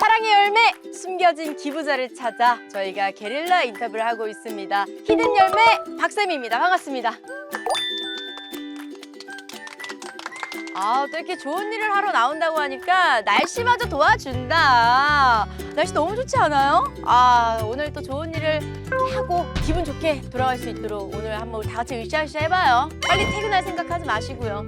사랑의 열매 숨겨진 기부자를 찾아 저희가 게릴라 인터뷰를 하고 있습니다. 히든 열매 박쌤입니다. 반갑습니다. 아, 또 이렇게 좋은 일을 하러 나온다고 하니까 날씨마저 도와준다. 날씨 너무 좋지 않아요? 아, 오늘 또 좋은 일을 하고 기분 좋게 돌아갈 수 있도록 오늘 한번 다 같이 으쌰으쌰 해봐요. 빨리 퇴근할 생각하지 마시고요.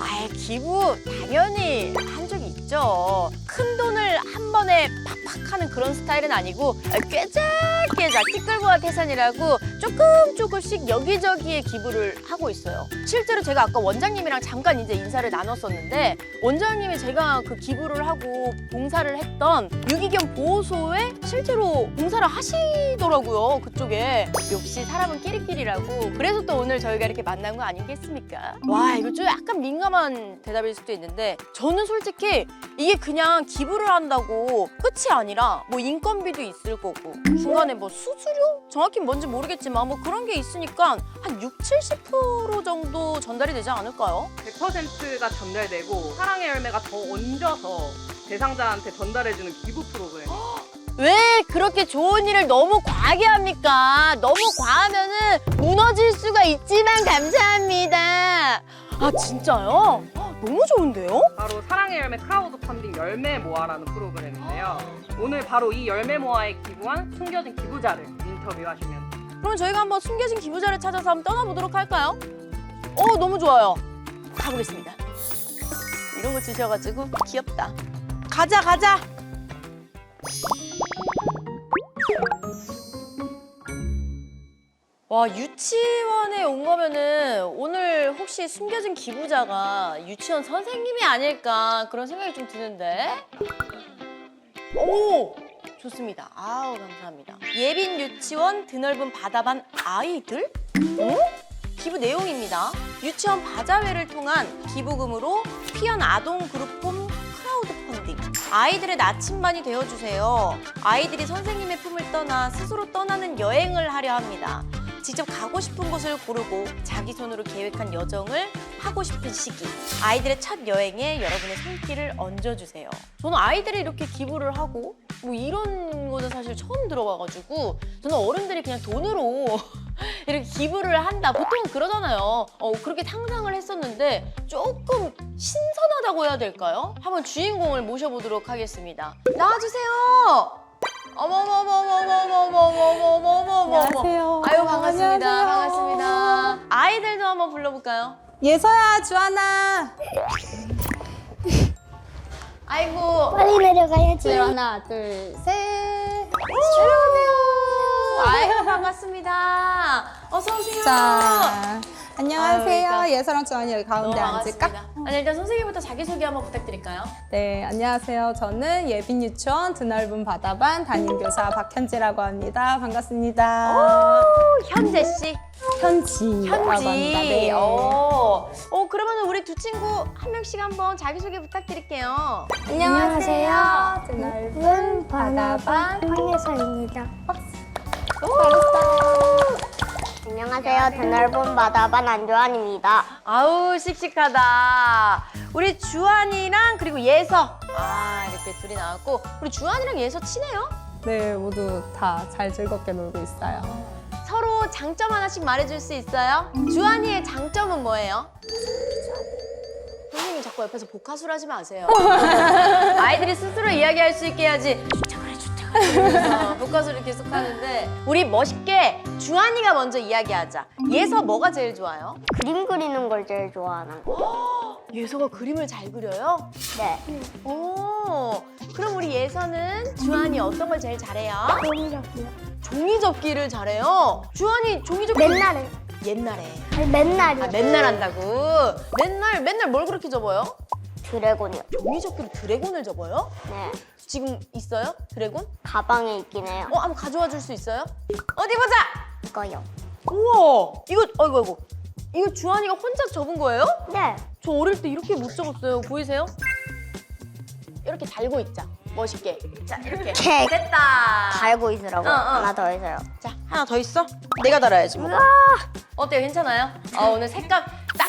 아예 기부 당연히 한 있죠. 큰 돈을 한 번에 팍팍 하는 그런 스타일은 아니고 깨작깨작 티끌모아 태산이라고 조금 조금씩 여기저기에 기부를 하고 있어요. 실제로 제가 아까 원장님이랑 잠깐 이제 인사를 나눴었는데 원장님이 제가 그 기부를 하고 봉사를 했던 유기견 보호소에 실제로 봉사를 하시더라고요. 그쪽에 역시 사람은 끼리끼리라고 그래서 또 오늘 저희가 이렇게 만난 거 아니겠습니까? 와 이거 좀 약간 민감한 대답일 수도 있는데 저는 솔직히 이게 그냥 기부를 한다고 끝이 아니라 뭐 인건비도 있을 거고 중간에 뭐 수수료? 정확히 뭔지 모르겠지만 뭐 그런 게 있으니까 한 6, 70% 정도 전달이 되지 않을까요? 100%가 전달되고 사랑의 열매가 더 얹어서 대상자한테 전달해주는 기부 프로그램. 왜 그렇게 좋은 일을 너무 과하게 합니까? 너무 과하면은 무너질 수가 있지만 감사합니다. 아 진짜요? 너무 좋은데요? 바로 사랑의 열매 크라우드 펀딩 열매 모아라는 프로그램인데요. 오늘 바로 이 열매 모아에 기부한 숨겨진 기부자를 인터뷰하시면 그럼 저희가 한번 숨겨진 기부자를 찾아서 한번 떠나보도록 할까요? 오 너무 좋아요. 가보겠습니다. 이런 거 주셔가지고 귀엽다. 가자 가자. 와 유치원에 온 거면은 오늘 혹시 숨겨진 기부자가 유치원 선생님이 아닐까 그런 생각이 좀 드는데? 오! 좋습니다. 아우 감사합니다. 예빈 유치원 드넓은 바다반 아이들? 어? 기부 내용입니다. 유치원 바자회를 통한 기부금으로 피연 아동 그룹 홈 크라우드 펀딩. 아이들의 나침반이 되어주세요. 아이들이 선생님의 품을 떠나 스스로 떠나는 여행을 하려 합니다 직접 가고 싶은 곳을 고르고 자기 손으로 계획한 여정을 하고 싶은 시기. 아이들의 첫 여행에 여러분의 손길을 얹어주세요. 저는 아이들이 이렇게 기부를 하고 뭐 이런 거는 사실 처음 들어봐가지고 저는 어른들이 그냥 돈으로 이렇게 기부를 한다. 보통은 그러잖아요. 어, 그렇게 상상을 했었는데 조금 신선하다고 해야 될까요? 한번 주인공을 모셔보도록 하겠습니다. 나와주세요. 어머머머머머머머머머머머머. 안녕하세요. 아유 반갑습니다. 안녕하세요. 반갑습니다. 아이들도 한번 불러볼까요? 예서야, 주하나. 아이고 빨리 내려가야지. 네, 하나, 둘, 셋. 아이고 반갑습니다. 어서 오세요. 자, 안녕하세요. 아유, 일단 예서랑 주한이 여기 너무 가운데 앉을까? 반갑습니다. 아니 일단 선생님부터 자기 소개 한번 부탁드릴까요? 네, 안녕하세요. 저는 예빈 유치원 드넓은 바다반 담임교사 박현지라고 합니다. 반갑습니다. 현재 씨, 현지라고 합니다. 현지. 네. 어, 어 그러면 우리 두 친구 한 명씩 한번 자기 소개 부탁드릴게요. 안녕하세요. 드넓은 바다반 황예서입니다. 잘했어. 안녕하세요. 드넓은 바다반 안조환입니다. 아우 씩씩하다. 우리 주한이랑 그리고 예서. 아 이렇게 둘이 나왔고 우리 주한이랑 예서 친해요? 네, 모두 다 잘 즐겁게 놀고 있어요. 서로 장점 하나씩 말해줄 수 있어요? 주한이의 장점은 뭐예요? 선생님 자꾸 옆에서 복화술 하지 마세요. 아이들이 스스로 이야기할 수 있게 해야지. 좋다 그래 좋다 그래. 이러면서 복화술을 계속 하는데 우리 멋있게 주한이가 먼저 이야기하자. 예서 뭐가 제일 좋아요? 그림 그리는 걸 제일 좋아하는 거. 예서가 그림을 잘 그려요? 네. 오, 그럼 우리 예서는 주한이 어떤 걸 제일 잘해요? 종이접기요. 종이 접기를 잘해요. 주한이 종이 접기 맨날에. 옛날에 아니, 맨날이요. 아 맨날 한다고? 맨날 맨날 뭘 그렇게 접어요? 드래곤이요. 종이 접기로 드래곤을 접어요? 네. 지금 있어요? 드래곤? 가방에 있긴 해요. 어, 한번 가져와 줄 수 있어요? 어디 보자. 이거요. 우와, 이거 아이고 아이고. 이거 주한이가 혼자 접은 거예요? 네. 저 어릴 때 이렇게 못 접었어요. 보이세요? 이렇게 달고 있자. 멋있게. 자, 이렇게. 책. 됐다. 달고 있으라고. 어, 어. 하나 더 있어요. 자, 하나 더 있어? 내가 달아야지 뭐. 어때요? 괜찮아요? 아, 오늘 색감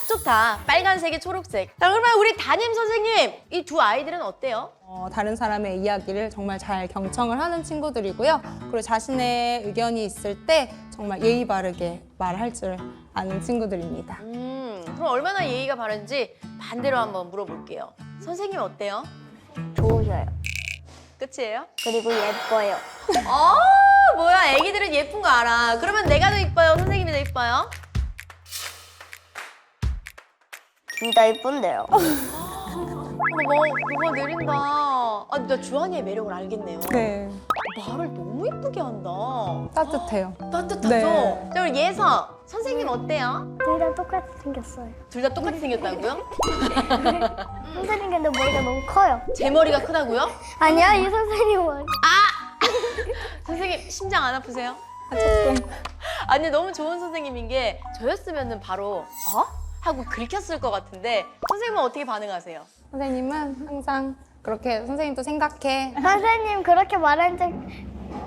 좋다. 빨간색에 초록색. 자, 그러면 우리 담임 선생님, 이 두 아이들은 어때요? 어, 다른 사람의 이야기를 정말 잘 경청을 하는 친구들이고요. 그리고 자신의 의견이 있을 때 정말 예의 바르게 말할 줄 아는 친구들입니다. 음, 그럼 얼마나 예의가 바른지 반대로 한번 물어볼게요. 선생님 어때요? 좋으셔요. 끝이에요? 그리고 예뻐요. 어, 뭐야, 애기들은 예쁜 거 알아. 그러면 내가 더 이뻐요? 선생님이 더 이뻐요? 둘다 예쁜데요. 어머, 그거 느린다. 아, 나 주한이의 매력을 알겠네요. 네, 말을 너무 예쁘게 한다. 따뜻해요. 따뜻하죠? 네. 자, 우리 예서. 선생님 어때요? 둘 다 똑같이 생겼어요. 둘 다 똑같이 생겼다고요? 선생님 근데 머리가 너무 커요. 제 머리가 크다고요? 아니야 이 선생님 머리. 선생님 심장 안 아프세요? 아, 조금. 아니 너무 좋은 선생님인 게 저였으면 은 바로 어? 하고 긁혔을 것 같은데 선생님은 어떻게 반응하세요? 선생님은 항상 그렇게 선생님도 생각해. 선생님 그렇게 말한 적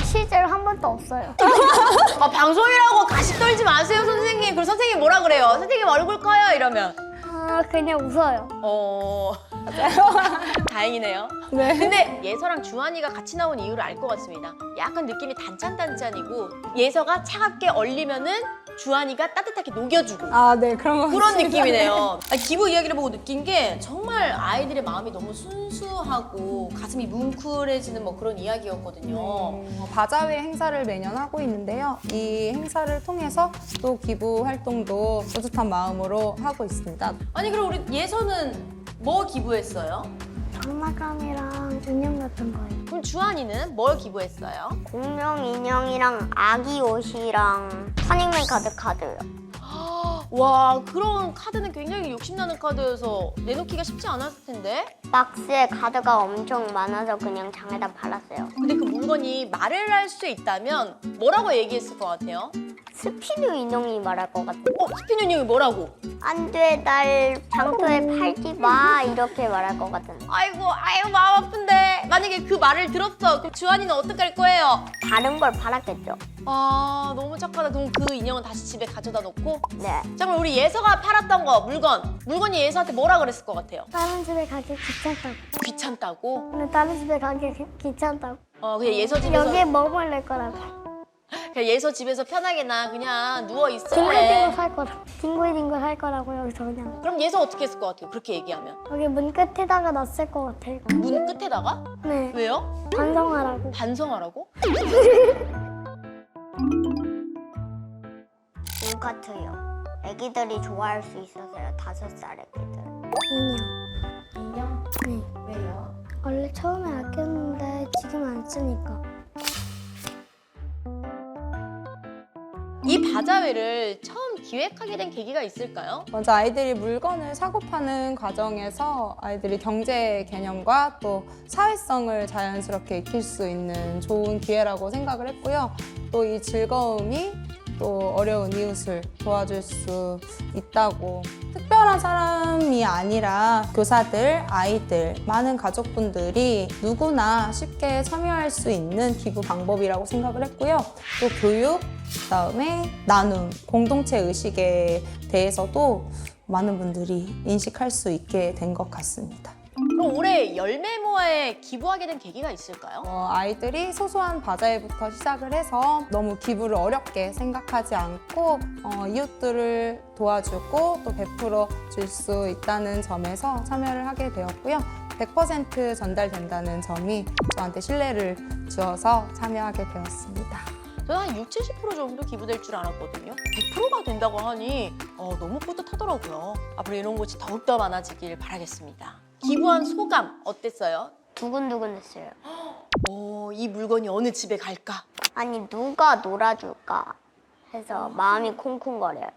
실제로 한 번도 없어요. 아 방송이라고 가식 떨지 마세요 선생님. 그럼 선생님 뭐라 그래요? 선생님 얼굴 커요 이러면 아 그냥 웃어요. 어 다행이네요. 네. 근데 예서랑 주한이가 같이 나온 이유를 알 것 같습니다. 약간 느낌이 단짠단짠이고 예서가 차갑게 얼리면은 주한이가 따뜻하게 녹여주고 아, 네, 그런 거. 그런 같습니다. 느낌이네요. 아, 기부 이야기를 보고 느낀 게 정말 아이들의 마음이 너무 순수하고 가슴이 뭉클해지는 뭐 그런 이야기였거든요. 어, 바자회 행사를 매년 하고 있는데요. 이 행사를 통해서 또 기부 활동도 뿌듯한 마음으로 하고 있습니다. 아니 그럼 우리 예서는 뭐 기부했어요? 장난감이랑 인형 같은 거예요. 그럼 주한이는 뭘 기부했어요? 공룡 인형이랑 아기 옷이랑 터닝맨 카드 카드요. 와 그런 카드는 굉장히 욕심나는 카드여서 내놓기가 쉽지 않았을 텐데 박스에 카드가 엄청 많아서 그냥 장에다 팔았어요. 근데 그 물건이 말을 할 수 있다면 뭐라고 얘기했을 것 같아요? 스피드 인형이 말할 것 같아요. 어? 스피는 형이 뭐라고? 안 돼, 날 장터에 팔지 마. 이렇게 말할 것 같은데. 아이고 아이고 마음 아픈데 만약에 그 말을 들었어 그럼 주한이는 어떡할 거예요? 다른 걸 팔았겠죠. 아 너무 착하다. 그럼 그 인형은 다시 집에 가져다 놓고. 네. 자 그럼 우리 예서가 팔았던 거 물건 물건이 예서한테 뭐라 그랬을 것 같아요? 다른 집에 가기 귀찮다고. 귀찮다고. 근데 다른 집에 가기 귀- 귀찮다고. 어 그냥 예서 집에서 여기에 머물릴 거라고. 그냥 예서 집에서 편하게 나 그냥 누워 딩글딩글 있을래. 할 거라고. 딩글딩글 할 거라고 여기서 그냥. 그럼 예서 어떻게 했을 것 같아요? 그렇게 얘기하면 여기 문 끝에다가 놨을 것 같아요. 문 끝에다가 네. 왜요? 반성하라고. 반성하라고? 물 같아요. 애기들이 좋아할 수 있어서요. 다섯 살 애기들. 인형. 인형? 네. 왜요? 원래 처음에 아꼈는데 지금 안 쓰니까. 이 바자회를 처음 기획하게 된 계기가 있을까요? 먼저 아이들이 물건을 사고 파는 과정에서 아이들이 경제 개념과 또 사회성을 자연스럽게 익힐 수 있는 좋은 기회라고 생각을 했고요. 또 이 즐거움이 또 어려운 이웃을 도와줄 수 있다고 특별한 사람이 아니라 교사들, 아이들, 많은 가족분들이 누구나 쉽게 참여할 수 있는 기부 방법이라고 생각을 했고요. 또 교육, 그다음에 나눔, 공동체 의식에 대해서도 많은 분들이 인식할 수 있게 된 것 같습니다. 그럼 올해 열매 모아에 기부하게 된 계기가 있을까요? 어, 아이들이 소소한 바자회부터 시작을 해서 너무 기부를 어렵게 생각하지 않고 어, 이웃들을 도와주고 또 베풀어 줄 수 있다는 점에서 참여를 하게 되었고요. 100% 전달된다는 점이 저한테 신뢰를 주어서 참여하게 되었습니다. 저는 한 6, 70% 정도 기부될 줄 알았거든요. 100%가 된다고 하니 어, 너무 뿌듯하더라고요. 앞으로 이런 곳이 더욱더 많아지길 바라겠습니다. 기부한 소감 어땠어요? 두근두근했어요. 어, 이 물건이 어느 집에 갈까? 아니 누가 놀아줄까 해서 마음이 콩콩거려요.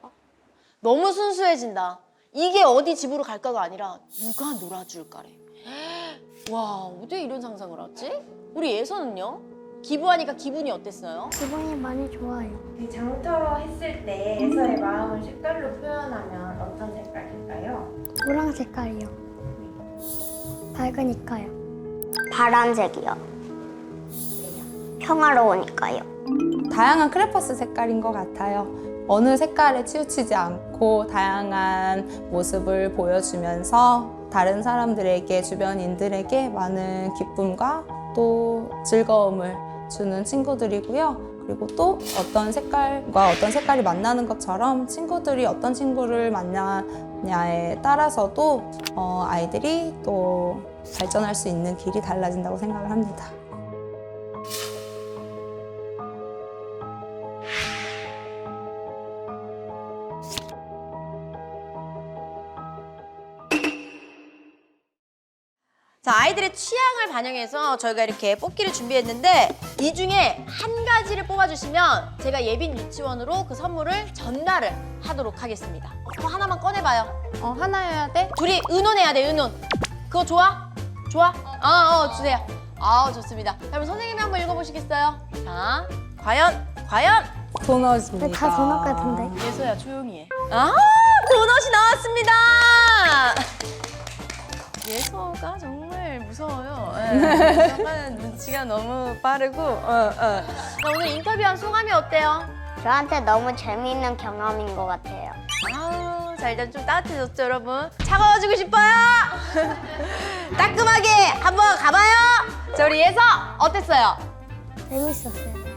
너무 순수해진다. 이게 어디 집으로 갈까가 아니라 누가 놀아줄까래. 와, 어떻게 이런 상상을 하지? 우리 예서는요? 기부하니까 기분이 어땠어요? 기분이 많이 좋아요. 그 장터 했을 때 에서의 마음을 색깔로 표현하면 어떤 색깔일까요? 노란 색깔이요. 밝으니까요. 파란색이요. 평화로우니까요. 다양한 크레파스 색깔인 것 같아요. 어느 색깔에 치우치지 않고 다양한 모습을 보여주면서 다른 사람들에게 주변인들에게 많은 기쁨과 또 즐거움을 주는 친구들이고요. 그리고 또 어떤 색깔과 어떤 색깔이 만나는 것처럼 친구들이 어떤 친구를 만나 냐에 따라서도 어, 아이들이 또 발전할 수 있는 길이 달라진다고 생각을 합니다. 아이들의 취향을 반영해서 저희가 이렇게 뽑기를 준비했는데 이 중에 한 가지를 뽑아주시면 제가 예빈 유치원으로 그 선물을 전달을 하도록 하겠습니다. 그거 하나만 꺼내봐요. 어, 하나여야 돼? 둘이 의논해야 돼, 의논. 그거 좋아? 좋아? 어, 어, 주세요. 아, 좋습니다. 자, 그럼 선생님이 한번 읽어보시겠어요? 자, 과연, 과연 도넛입니다. 다 도넛 같은데. 예서야 조용히 해. 아, 도넛이 나왔습니다. 예서가 정말 무서워요. 예, 약간 눈치가 너무 빠르고. 어, 어. 자, 오늘 인터뷰한 소감이 어때요? 저한테 너무 재미있는 경험인 것 같아요. 아우, 자 일단 좀 따뜻해졌죠, 여러분? 차가워지고 싶어요. 따끔하게 한번 가봐요. 자, 우리 예서 어땠어요? 재밌었어요.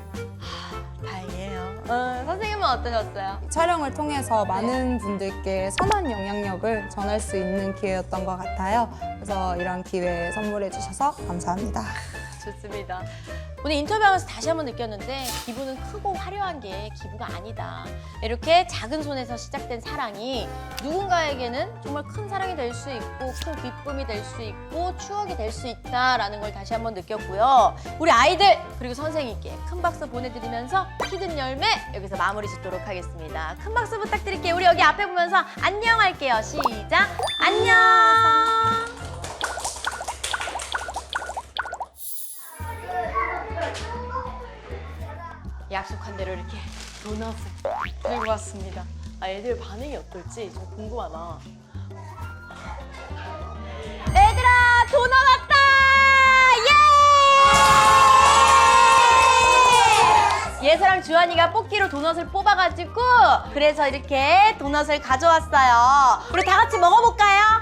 어, 선생님은 어떠셨어요? 촬영을 통해서 많은 분들께 선한 영향력을 전할 수 있는 기회였던 것 같아요. 그래서 이런 기회 선물해 주셔서 감사합니다. 좋습니다. 오늘 인터뷰하면서 다시 한번 느꼈는데 기부는 크고 화려한 게 기부가 아니다. 이렇게 작은 손에서 시작된 사랑이 누군가에게는 정말 큰 사랑이 될 수 있고 큰 기쁨이 될 수 있고 추억이 될 수 있다라는 걸 다시 한번 느꼈고요. 우리 아이들 그리고 선생님께 큰 박수 보내드리면서 히든 열매 여기서 마무리 짓도록 하겠습니다. 큰 박수 부탁드릴게요. 우리 여기 앞에 보면서 안녕 할게요. 시작. 안녕. 약속한 대로 이렇게 도넛을 들고 왔습니다. 아, 애들 반응이 어떨지 좀 궁금하다. 얘들아, 도넛 왔다! 예! 예서랑 주한이가 뽑기로 도넛을 뽑아가지고 그래서 이렇게 도넛을 가져왔어요. 우리 다 같이 먹어볼까요?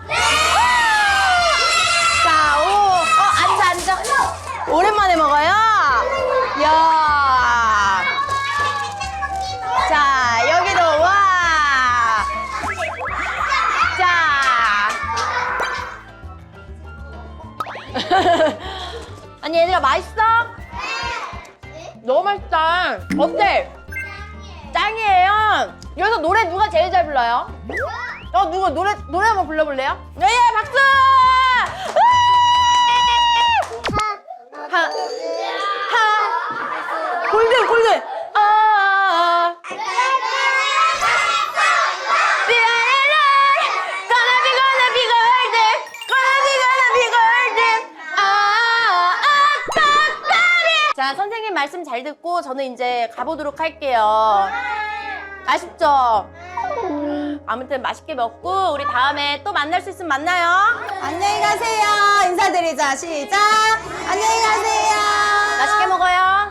어때? 짱이에요. 여기서 노래 누가 제일 잘 불러요? 어, 누가 노래, 노래 한번 불러볼래요? 네, 예, 박수! 하, 하, 골든, 골든! 말씀 잘 듣고 저는 이제 가보도록 할게요. 아쉽죠? 아무튼 맛있게 먹고 우리 다음에 또 만날 수 있으면 만나요. 안녕히 가세요. 인사드리자. 시작. 안녕히 가세요. 맛있게 먹어요.